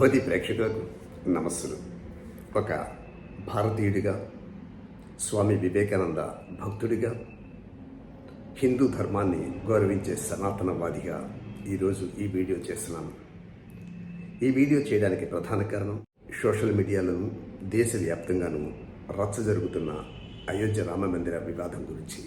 బోధి ప్రేక్షకులకు నమస్సులు. ఒక భారతీయుడిగా స్వామి వివేకానంద భక్తుడిగా హిందూ ధర్మాన్ని గౌరవించే సనాతనవాదిగా ఈరోజు ఈ వీడియో చేస్తున్నాను. ఈ వీడియో చేయడానికి ప్రధాన కారణం సోషల్ మీడియాలోను దేశవ్యాప్తంగాను రచ్చ జరుగుతున్న అయోధ్య రామ మందిర వివాదం గురించి.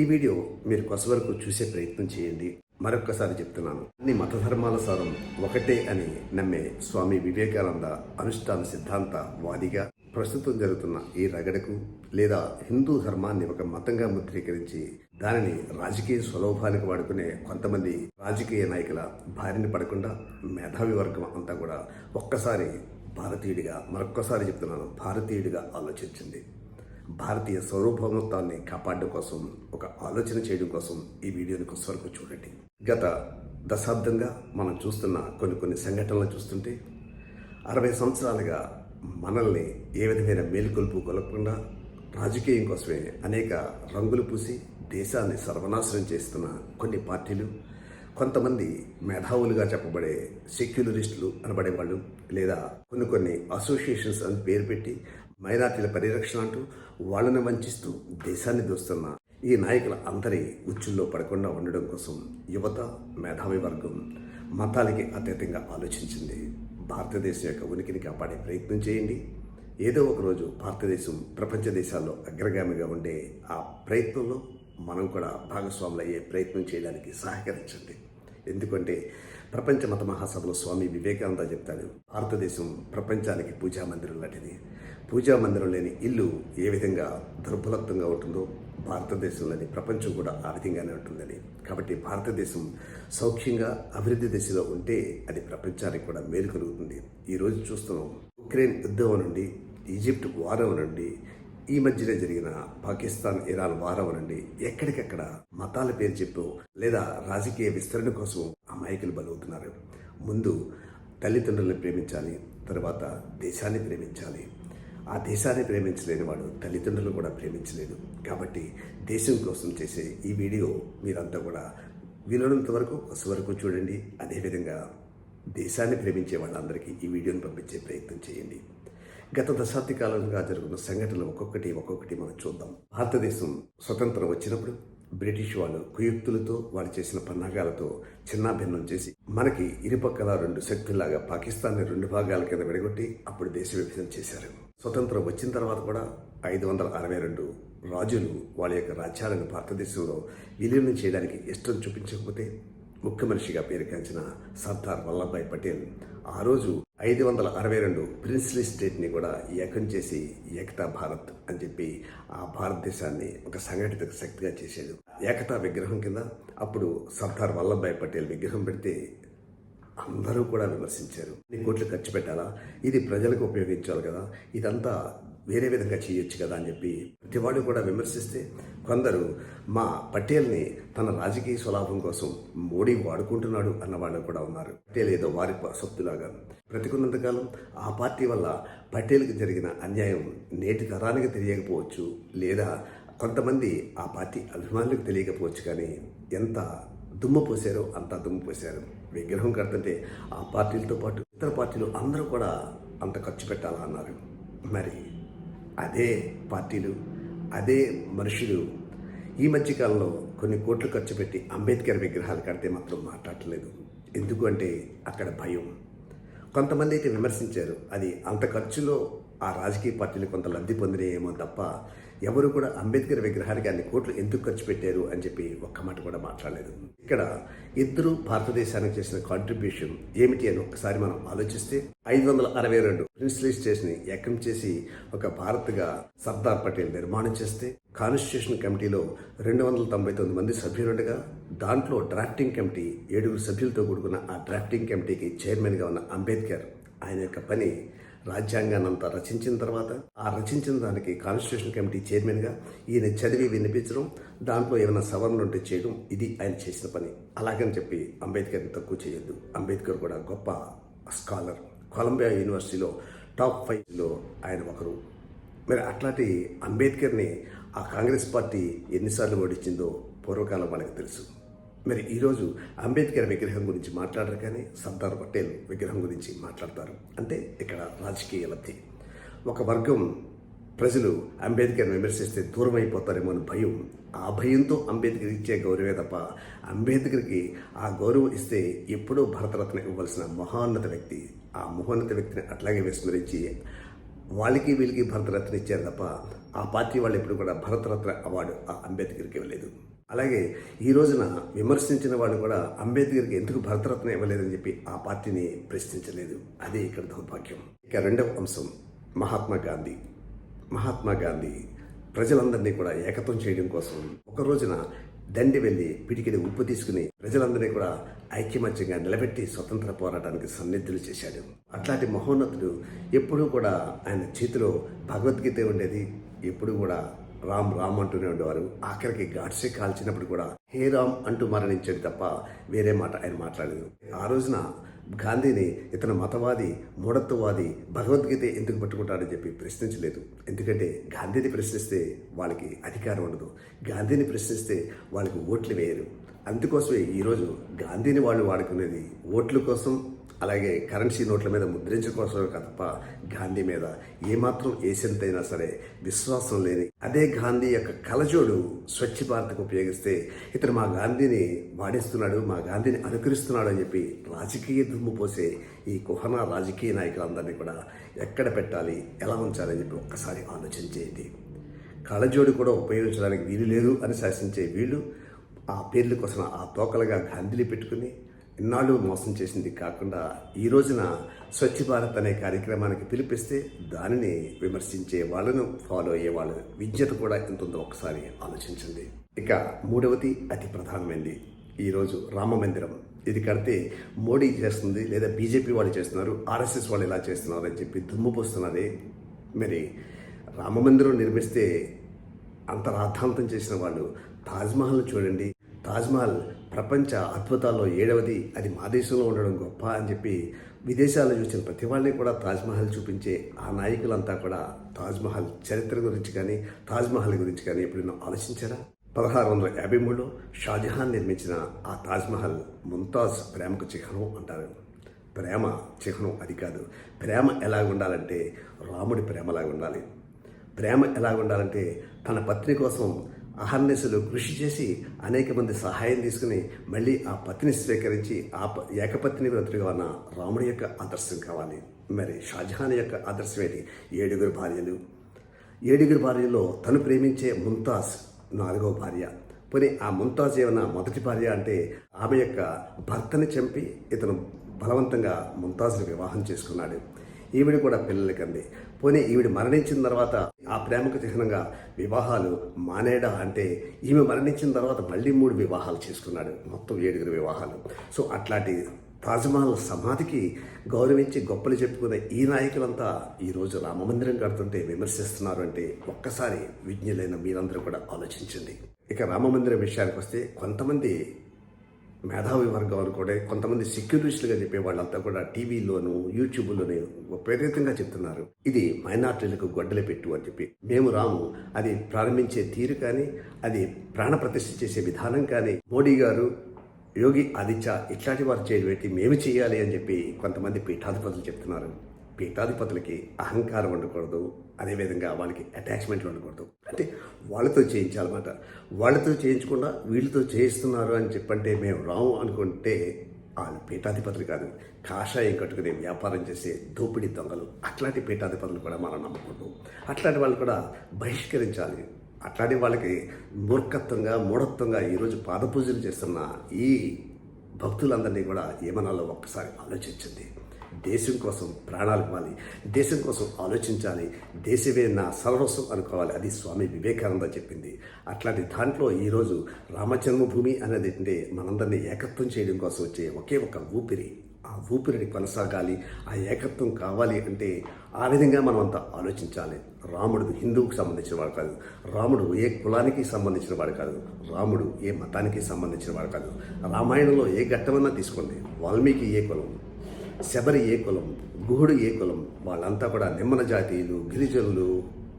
ఈ వీడియో మీరు కొసవరకు చూసే ప్రయత్నం చేయండి. మరొక్కసారి చెప్తున్నాను. అన్ని మత ధర్మాల సారం ఒకటే అని నమ్మే స్వామి వివేకానంద అనుష్ఠాన సిద్ధాంత వాదిగా ప్రస్తుతం జరుగుతున్న ఈ రగడకు లేదా హిందూ ధర్మాన్ని ఒక మతంగా ముద్రీకరించి దానిని రాజకీయ స్వలోభానికి వాడుకునే కొంతమంది రాజకీయ నాయకుల భార్యని పడకుండా మేధావి వర్గం అంతా కూడా ఒక్కసారి భారతీయుడిగా మరొక్కసారి చెప్తున్నాను భారతీయుడిగా ఆలోచించింది భారతీయ సార్వభౌమత్వాన్ని కాపాడడం కోసం ఒక ఆలోచన చేయడం కోసం ఈ వీడియోని కొంతవరకు వరకు చూడండి. గత దశాబ్దంగా మనం చూస్తున్న కొన్ని కొన్ని సంఘటనలు చూస్తుంటే అరవై సంవత్సరాలుగా మనల్ని ఏ విధమైన మేలుకొల్పు కొలపకుండా రాజకీయం కోసమే అనేక రంగులు పూసి దేశాన్ని సర్వనాశనం చేస్తున్న కొన్ని పార్టీలు కొంతమంది మేధావులుగా చెప్పబడే సెక్యులరిస్టులు అనబడే వాళ్ళు లేదా కొన్ని కొన్ని అసోసియేషన్స్ అని పేరు పెట్టి మైనార్టీల పరిరక్షణ అంటూ వాళ్ళని వంచిస్తూ దేశాన్ని దోస్తున్న ఈ నాయకుల అందరి ఉచ్చుల్లో పడకుండా ఉండడం కోసం యువత మేధావి వర్గం మతాలకి అతీతంగా ఆలోచించింది. భారతదేశం యొక్క ఉనికిని కాపాడే ప్రయత్నం చేయండి. ఏదో ఒక రోజు భారతదేశం ప్రపంచ దేశాల్లో అగ్రగామిగా ఉండే ఆ ప్రయత్నంలో మనం కూడా భాగస్వాములు అయ్యే ప్రయత్నం చేయడానికి సహకరించండి. ఎందుకంటే ప్రపంచ మత మహాసభలో స్వామి వివేకానంద చెప్తాడు భారతదేశం ప్రపంచానికి పూజా మందిరం లాంటిది. పూజా మందిరం లేని ఇల్లు ఏ విధంగా దుర్బలత్వంగా ఉంటుందో భారతదేశంలోని ప్రపంచం కూడా ఆ విధంగానే ఉంటుందని. కాబట్టి భారతదేశం సౌఖ్యంగా అభివృద్ధి దిశలో ఉంటే అది ప్రపంచానికి కూడా మేలు కలుగుతుంది. ఈరోజు చూస్తున్నాం ఉక్రెయిన్ యుద్ధం నుండి ఈజిప్ట్ వారం నుండి ఈ మధ్యనే జరిగిన పాకిస్తాన్ ఇరాన్ వారం నుండి ఎక్కడికక్కడ మతాల పేరు చెప్పు లేదా రాజకీయ విస్తరణ కోసం అమాయకులు బలవుతున్నారు. ముందు తల్లిదండ్రులను ప్రేమించాలి తర్వాత దేశాన్ని ప్రేమించాలి. ఆ దేశాన్ని ప్రేమించలేని వాడు తల్లిదండ్రులు కూడా ప్రేమించలేదు కాబట్టి దేశం కోసం చేసే ఈ వీడియో మీరంతా కూడా వీలైనంత వరకు వరకు చూడండి. అదేవిధంగా దేశాన్ని ప్రేమించే వాళ్ళందరికీ ఈ వీడియోను పంపించే ప్రయత్నం చేయండి. గత దశాబ్ది కాలంగా జరుగుతున్న సంఘటనలు ఒక్కొక్కటి ఒక్కొక్కటి మనం చూద్దాం. భారతదేశం స్వతంత్రం వచ్చినప్పుడు బ్రిటిష్ వాళ్ళు కుయుక్తులతో వాళ్ళు చేసిన పన్నాగాలతో చిన్నాభిన్నం చేసి మనకి ఇరుపక్కల రెండు శక్తుల్లాగా పాకిస్తాన్ని రెండు భాగాల కింద విడగొట్టి అప్పుడు దేశ విభజన చేశారు. స్వతంత్రం వచ్చిన తర్వాత కూడా ఐదు వందల అరవై రెండు రాజులు వాళ్ళ యొక్క రాజ్యాలను భారతదేశంలో విలీనం చేయడానికి ఇష్టం చూపించకపోతే ముఖ్య మనిషిగా పేరుగాంచిన సర్దార్ వల్లభాయ్ పటేల్ ఆ రోజు ఐదు వందల అరవై రెండు ప్రిన్స్లీ స్టేట్ని కూడా ఏకం చేసి ఏకతా భారత్ అని చెప్పి ఆ భారతదేశాన్ని ఒక సంఘటిత శక్తిగా చేశాడు ఏకతా విగ్రహం కింద అప్పుడు సర్దార్ వల్లభాయ్ పటేల్ విగ్రహం పెడితే అందరూ కూడా విమర్శించారు. ఇన్ని కోట్లు ఖర్చు పెట్టాలా? ఇది ప్రజలకు ఉపయోగించాలి కదా. ఇదంతా వేరే విధంగా చేయొచ్చు కదా అని చెప్పి ప్రతి వాళ్ళు కూడా విమర్శిస్తే కొందరు మా పటేల్ని తన రాజకీయ స్వలాభం కోసం మోడీ వాడుకుంటున్నాడు అన్న వాళ్ళు కూడా ఉన్నారు. పటేల్ ఏదో వారి సొత్తులాగా బ్రతికున్నంతకాలం ఆ పార్టీ వల్ల పటేల్కి జరిగిన అన్యాయం నేటి తరానికి తెలియకపోవచ్చు లేదా కొంతమంది ఆ పార్టీ అభిమానులకు తెలియకపోవచ్చు కానీ ఎంత దుమ్ము పోసారో అంత దుమ్ము పోసారు విగ్రహం కడుతుంటే ఆ పార్టీలతో పాటు ఇతర పార్టీలు అందరూ కూడా అంత ఖర్చు పెట్టాలా అన్నారు మరి అదే పార్టీలు అదే మనుషులు ఈ మధ్యకాలంలో కొన్ని కోట్లు ఖర్చు పెట్టి అంబేద్కర్ విగ్రహాలు కడితే మాత్రం మాట్లాడలేదు. ఎందుకు అంటే అక్కడ భయం. కొంతమంది అయితే విమర్శించారు అది అంత ఖర్చులో ఆ రాజకీయ పార్టీలు కొంత లబ్ధి పొందినాయేమో తప్ప ఎవరు కూడా అంబేద్కర్ విగ్రహానికి అన్ని కోట్లు ఎందుకు ఖర్చు పెట్టారు అని చెప్పి ఒక్క మాట కూడా మాట్లాడలేదు. ఇక్కడ ఇద్దరు భారతదేశానికి చేసిన కాంట్రిబ్యూషన్ ఏమిటి అని ఒకసారి మనం ఆలోచిస్తే ఐదు వందల అరవై రెండు ప్రిన్స్ స్టేషన్ని ఏకం చేసి ఒక భారత్గా సర్దార్ పటేల్ నిర్మాణం చేస్తే కాన్స్టిట్యూషన్ కమిటీలో రెండు వందల తొంభై తొమ్మిది మంది సభ్యులుండగా దాంట్లో డ్రాఫ్టింగ్ కమిటీ ఏడుగురు సభ్యులతో కూడుకున్న ఆ డ్రాఫ్టింగ్ కమిటీకి చైర్మన్గా ఉన్న అంబేద్కర్ ఆయన యొక్క పని రాజ్యాంగాన్ని అంతా రచించిన తర్వాత ఆ రచించిన దానికి కాన్స్టిట్యూషన్ కమిటీ చైర్మన్గా ఈయన చదివి వినిపించడం దాంట్లో ఏమైనా సవరణలు ఉంటే చేయడం ఇది ఆయన చేసిన పని. అలాగని చెప్పి అంబేద్కర్ని తక్కువ చేయొద్దు. అంబేద్కర్ కూడా గొప్ప స్కాలర్. కొలంబియా యూనివర్సిటీలో టాప్ ఫైవ్లో ఆయన ఒకరు. మరి అట్లాంటి అంబేద్కర్ని ఆ కాంగ్రెస్ పార్టీ ఎన్నిసార్లు ఓడించిందో పూర్వకాలం మనకు తెలుసు. మరి ఈరోజు అంబేద్కర్ విగ్రహం గురించి మాట్లాడరు కానీ సర్దార్ పటేల్ విగ్రహం గురించి మాట్లాడతారు. అంటే ఇక్కడ రాజకీయ లబ్ధి. ఒక వర్గం ప్రజలు అంబేద్కర్ విమర్శిస్తే దూరం అయిపోతారేమో అని భయం. ఆ భయంతో అంబేద్కర్ ఇచ్చే గౌరవే తప్ప అంబేద్కర్కి ఆ గౌరవం ఇస్తే ఎప్పుడూ భరతరత్న ఇవ్వాల్సిన మహోన్నత వ్యక్తి ఆ మహోన్నత వ్యక్తిని అట్లాగే విస్మరించి వాళ్ళకి వీళ్ళకి భరతరత్న ఇచ్చారు తప్ప ఆ పార్టీ వాళ్ళు ఎప్పుడు కూడా భరతరత్న అవార్డు ఆ అంబేద్కర్కి ఇవ్వలేదు. అలాగే ఈ రోజున విమర్శించిన వాళ్ళు కూడా అంబేద్కర్కి ఎందుకు భరతరత్నం ఇవ్వలేదని చెప్పి ఆ పార్టీని ప్రశ్నించలేదు. అదే ఇక్కడ దౌర్భాగ్యం. ఇక రెండవ అంశం మహాత్మా గాంధీ. మహాత్మా గాంధీ ప్రజలందరినీ కూడా ఏకత్వం చేయడం కోసం ఒక రోజున దండి వెళ్ళి పిడికిడి ఉప్పు తీసుకుని ప్రజలందరినీ కూడా ఐక్యమత్యంగా నిలబెట్టి స్వతంత్ర పోరాటానికి సన్నిధులు చేశాడు. అట్లాంటి మహోన్నతుడు ఎప్పుడూ కూడా ఆయన చేతిలో భగవద్గీత ఉండేది ఎప్పుడు కూడా రామ్ రామ్ అంటూనే ఉండేవారు. ఆఖరికి గాడ్సే కాల్చినప్పుడు కూడా హే రామ్ అంటూ మరణించాడు తప్ప వేరే మాట ఆయన మాట్లాడలేదు. ఆ రోజున గాంధీని ఇతను మతవాది మూఢత్వవాది భగవద్గీత ఎందుకు పట్టుకుంటాడని చెప్పి ప్రశ్నించలేదు. ఎందుకంటే గాంధీని ప్రశ్నిస్తే వాళ్ళకి అధికారం ఉండదు. గాంధీని ప్రశ్నిస్తే వాళ్ళకి ఓట్లు వేయరు. అందుకోసమే ఈరోజు గాంధీని వాళ్ళు వాడుకునేది ఓట్ల కోసం అలాగే కరెన్సీ నోట్ల మీద ముద్రించడం కోసమే తప్ప గాంధీ మీద. ఏమాత్రం ఏసెంతైనా సరే విశ్వాసం లేని అదే గాంధీ యొక్క కలజోడు స్వచ్ఛ భారత్కు ఉపయోగిస్తే ఇతను మా గాంధీని వాడేస్తున్నాడు మా గాంధీని అనుకరిస్తున్నాడు అని చెప్పి రాజకీయ దుమ్ము పోసే ఈ కుహన రాజకీయ నాయకులందరినీ కూడా ఎక్కడ పెట్టాలి ఎలా ఉంచాలని చెప్పి ఒక్కసారి ఆలోచన చేయండి. కూడా ఉపయోగించడానికి వీలు లేదు అని శాసించే వీళ్ళు ఆ పేర్ల కోసం ఆ తోకలుగా గాంధీని పెట్టుకుని ఇన్నాళ్ళు మోసం చేసింది కాకుండా ఈ రోజున స్వచ్ఛ భారత్ అనే కార్యక్రమానికి పిలిపిస్తే దానిని విమర్శించే వాళ్ళను ఫాలో అయ్యే వాళ్ళ విద్యత కూడా ఎంత ఉందో ఒకసారి ఆలోచించండి. ఇక మూడవది అతి ప్రధానమైనది ఈరోజు రామ మందిరం. ఇది కడితే మోడీ చేస్తుంది లేదా బీజేపీ వాళ్ళు చేస్తున్నారు ఆర్ఎస్ఎస్ వాళ్ళు ఇలా చేస్తున్నారు అని చెప్పి దుమ్ము పోస్తున్నది మరి రామ మందిరం నిర్మిస్తే అంత రాద్ధాంతం చేసిన వాళ్ళు తాజ్మహల్ చూడండి తాజ్మహల్ ప్రపంచ అద్భుతాల్లో ఏడవది. అది మా దేశంలో ఉండడం గొప్ప అని చెప్పి విదేశాల్లో చూసిన ప్రతి వాళ్ళని కూడా తాజ్మహల్ చూపించే ఆ నాయకులంతా కూడా తాజ్మహల్ చరిత్ర గురించి కానీ తాజ్మహల్ గురించి కానీ ఎప్పుడైనా ఆలోచించారా? పదహారు వందల యాభై మూడులో షాజహాన్ నిర్మించిన ఆ తాజ్మహల్ ముంతాజ్ ప్రేమకు చిహ్నం అంటారు ప్రేమ చిహ్నం అది కాదు. ప్రేమ ఎలా ఉండాలంటే రాముడి ప్రేమలాగా ఉండాలి. ప్రేమ ఎలా ఉండాలంటే తన పత్ని కోసం అహర్నిశలు కృషి చేసి అనేక మంది సహాయం తీసుకుని మళ్ళీ ఆ పత్తిని స్వీకరించి ఆ ప- ఏకపత్ని వ్రతుడిగా ఉన్న రాముడి యొక్క ఆదర్శం కావాలి. మరి షాజహాన్ యొక్క ఆదర్శం ఏంటి ఏడుగురు భార్యలు. ఏడుగురు భార్యలో తను ప్రేమించే ముంతాజ్ నాలుగవ భార్య. పోనీ ఆ ముంతాజ్ ఏమన్నా మొదటి భార్య అంటే ఆమె యొక్క భర్తని చంపి ఇతను బలవంతంగా ముంతాజ్ని వివాహం చేసుకున్నాడు. ఈవిడ కూడా పిల్లలకి అంది పోనీ ఈవిడ మరణించిన తర్వాత ఆ ప్రేమకు చిహ్నంగా వివాహాలు మానేడా అంటే ఈమె మరణించిన తర్వాత మళ్ళీ మూడు వివాహాలు చేసుకున్నాడు. మొత్తం ఏడుగురు వివాహాలు. సో అట్లాంటి తాజ్మహల్ సమాధికి గౌరవించి గొప్పలు చెప్పుకునే ఈ నాయకులంతా ఈరోజు రామమందిరం కడుతుంటే విమర్శిస్తున్నారు అంటే ఒక్కసారి విజ్ఞులైన మీరందరూ కూడా ఆలోచించండి. ఇక రామమందిరం విషయానికి వస్తే కొంతమంది మేధావి వర్గం అనుకోండి కొంతమంది సెక్యూరిస్టులుగా చెప్పే వాళ్ళంతా కూడా టీవీలోను యూట్యూబ్లోనే విపరీతంగా చెప్తున్నారు. ఇది మైనార్టీలకు గొడ్డలి పెట్టు అని చెప్పి. మేము రాము అది ప్రారంభించే తీరు కానీ అది ప్రాణ ప్రతిష్ఠ చేసే విధానం కానీ మోడీ గారు యోగి ఆదిత్య ఇట్లాంటి వారు చేయబెట్టి మేము చేయాలి అని చెప్పి కొంతమంది పీఠాధిపతులు చెప్తున్నారు. పీఠాధిపతులకి అహంకారం ఉండకూడదు. అదేవిధంగా వాళ్ళకి అటాచ్మెంట్లు ఉండకూడదు. అంటే వాళ్ళతో చేయించాలన్నమాట. వాళ్ళతో చేయించకుండా వీళ్ళతో చేయిస్తున్నారు అని చెప్పంటే మేము రాము అనుకుంటే వాళ్ళు పీఠాధిపతులు కాదు కాషాయం కట్టుకునే వ్యాపారం చేసే దోపిడీ దొంగలు అట్లాంటి పీఠాధిపతులు కూడా మనం నమ్మకూడదు. అట్లాంటి వాళ్ళు కూడా బహిష్కరించాలి. అట్లాంటి వాళ్ళకి మూర్ఖత్వంగా మూఢత్వంగా ఈరోజు పాదపూజలు చేస్తున్న ఈ భక్తులందరినీ కూడా ఏమనాలో ఒక్కసారి ఆలోచించింది దేశం కోసం ప్రాణాలు ఇవ్వాలి దేశం కోసం ఆలోచించాలి దేశమే నా సర్వస్వం అనుకోవాలి అది స్వామి వివేకానంద చెప్పింది. అట్లాంటి దాంట్లో ఈరోజు రామజన్మభూమి అనేది అంటే మనందరినీ ఏకత్వం చేయడం కోసం వచ్చే ఒకే ఒక ఊపిరి. ఆ ఊపిరిని కొనసాగాలి ఆ ఏకత్వం కావాలి అంటే ఆ విధంగా మనం అంతా ఆలోచించాలి. రాముడు హిందువుకు సంబంధించిన వాడు కాదు రాముడు ఏ కులానికి సంబంధించిన వాడు కాదు రాముడు ఏ మతానికి సంబంధించిన వాడు కాదు. రామాయణంలో ఏ ఘట్టమన్నా తీసుకోండి వాల్మీకి ఏ కులం? శబరి ఏ కులం గుహుడు ఏ కులం వాళ్ళంతా కూడా నిమ్మన జాతీయులు గిరిజనులు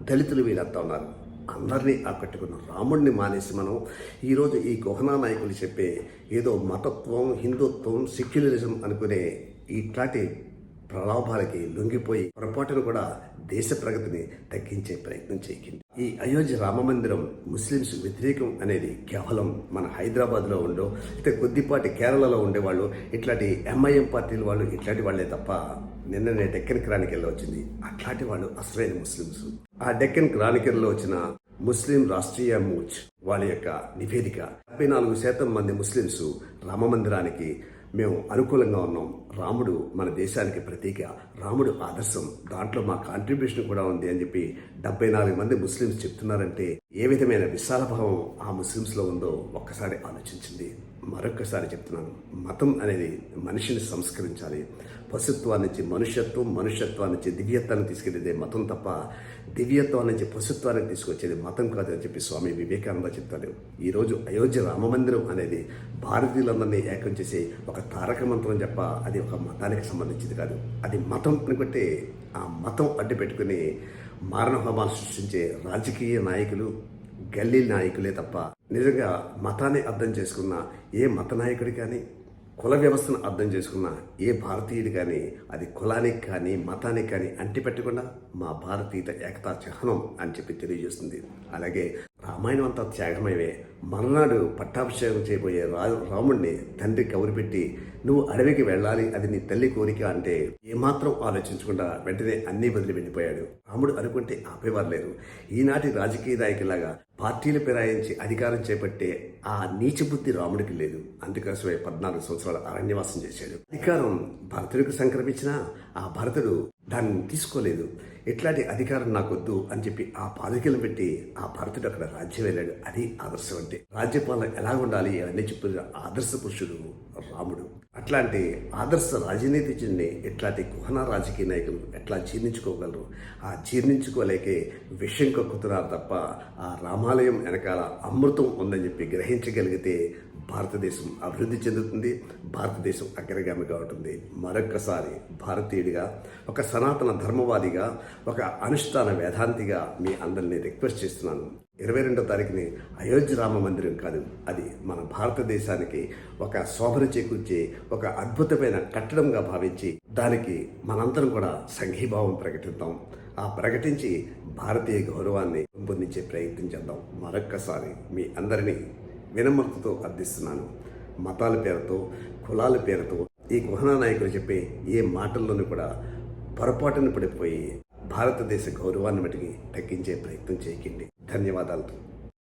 దళితులు వీళ్ళంతా ఉన్నారు. అందరినీ ఆకట్టుకున్న రాముడిని మానేసి మనం ఈరోజు ఈ గుహనా నాయకులు చెప్పే ఏదో మతత్వం హిందుత్వం సెక్యులరిజం అనుకునే ఇట్లాంటి ప్రలోభాలకి లొంగిపోయి పొరపాటును కూడా దేశ ప్రగతిని తగ్గించే ప్రయత్నం చేయకండి ఈ అయోధ్య రామ మందిరం వ్యతిరేకం అనేది కేవలం మన హైదరాబాద్లో ఉండో అయితే కొద్దిపాటి కేరళలో ఉండేవాళ్ళు ఇట్లాంటి ఎంఐఎం పార్టీల వాళ్ళు ఇట్లాంటి వాళ్ళే తప్ప నిన్ననే డెక్కన్ క్రానికల్లో వచ్చింది అట్లాంటి వాళ్ళు అసలైన ముస్లిమ్స్. ఆ డెక్కన్ క్రానికల్లో వచ్చిన ముస్లిం రాష్ట్రీయ మూచ్ వాళ్ళ యొక్క నివేదిక. డెబ్బై నాలుగు శాతం మంది ముస్లిమ్స్ రామ మందిరానికి మేము అనుకూలంగా ఉన్నాం. రాముడు మన దేశానికి ప్రతీక. రాముడు ఆదర్శం. దాంట్లో మా కాంట్రిబ్యూషన్ కూడా ఉంది అని చెప్పి డెబ్బై నాలుగు మంది ముస్లిమ్స్ చెప్తున్నారంటే ఏ విధమైన విశాలభావం ఆ ముస్లిమ్స్లో ఉందో ఒక్కసారి ఆలోచించింది మరొక్కసారి చెప్తున్నాను. మతం అనేది మనిషిని సంస్కరించాలి. పశుత్వాన్నిచ్చి మనుష్యత్వం మనుష్యత్వాన్ని దివ్యత్వాన్ని తీసుకెళ్ళేదే మతం తప్ప దివ్యత్వం నుంచి పశుత్వాన్ని తీసుకొచ్చేది మతం కాదు అని చెప్పి స్వామి వివేకానంద చెప్తాడు. ఈరోజు అయోధ్య రామమందిరం అనేది భారతీయులందరినీ ఏకం చేసే ఒక తారక మంత్రం చెప్ప అది ఒక మతానికి సంబంధించింది కాదు. అది మతం అనుకుంటే ఆ మతం అడ్డు పెట్టుకుని మారణహోమాలు సృష్టించే రాజకీయ నాయకులు గల్లీ నాయకులే తప్ప నిజంగా మతాన్ని అర్థం చేసుకున్న ఏ మత నాయకుడి కానీ కుల వ్యవస్థను అర్థం చేసుకున్న ఏ భారతీయుడు కానీ అది కులానికి కానీ మతానికి కానీ అంటిపెట్టకుండా మా భారతీయత ఏకతా చిహ్నం అని చెప్పి తెలియజేస్తుంది. అలాగే రామాయణం అంతా త్యాగమయమే. మర్నాడు పట్టాభిషేకం చేయబోయే రా రాముణ్ణి తండ్రి కౌరిపెట్టి నువ్వు అడవికి వెళ్ళాలి అది నీ తల్లి కోరిక అంటే ఏమాత్రం ఆలోచించకుండా వెంటనే అన్నీ బదిలి వెళ్ళిపోయాడు. రాముడు అనుకుంటే ఆపేవారు లేరు ఈనాటి రాజకీయ నాయకులాగా పార్టీలు పిరాయించి అధికారం చేపట్టే ఆ నీచబుద్ధి రాముడికి లేదు. అందుకోసమే పద్నాలుగు సంవత్సరాల అరణ్యవాసం చేశాడు. అధికారం భరతుడికి సంక్రమించినా ఆ భరతుడు దాన్ని తీసుకోలేదు. ఎట్లాంటి అధికారం నాకొద్దు అని చెప్పి ఆ పాలికలు పెట్టి ఆ భరతుడు అక్కడ రాజ్యం వెళ్ళాడు. అది ఆదర్శం అంటే. రాజ్యపాలన ఎలా ఉండాలి అవన్నీ చెప్పిన ఆదర్శ పురుషుడు రాముడు. అట్లాంటి ఆదర్శ రాజనీతి చెంది ఇట్లాంటి కుహన రాజకీయ నాయకులు ఎట్లా జీర్ణించుకోగలరు? ఆ జీర్ణించుకోలేకే విషయం కక్కుతున్నారు తప్ప ఆ రామాలయం వెనకాల అమృతం ఉందని చెప్పి గ్రహించగలిగితే భారతదేశం అభివృద్ధి చెందుతుంది భారతదేశం అగ్రగామిగా ఉంటుంది. మరొక్కసారి భారతీయుడిగా ఒక సనాతన ధర్మవాదిగా ఒక అనుష్ఠాన వేదాంతిగా మీ అందరినీ రిక్వెస్ట్ చేస్తున్నాను. ఇరవై రెండో తారీఖుని అయోధ్య రామ మందిరం కాదు. అది మన భారతదేశానికి ఒక శోభన చేకూర్చే ఒక అద్భుతమైన కట్టడంగా భావించి దానికి మనందరం కూడా సంఘీభావం ప్రకటిద్దాం. ఆ ప్రకటించి భారతీయ గౌరవాన్ని పెంపొందించే ప్రయత్నం చేద్దాం. మరొక్కసారి మీ అందరినీ వినమ్రతతో అర్థిస్తున్నాను. మతాల పేరుతో కులాల పేరుతో ఈ గుహనా నాయకులు చెప్పే ఏ మాటల్లోనూ కూడా పొరపాటున పడిపోయి భారతదేశ గౌరవాన్ని మటుకి తగ్గించే ప్రయత్నం చేయకండి. ధన్యవాదాలు.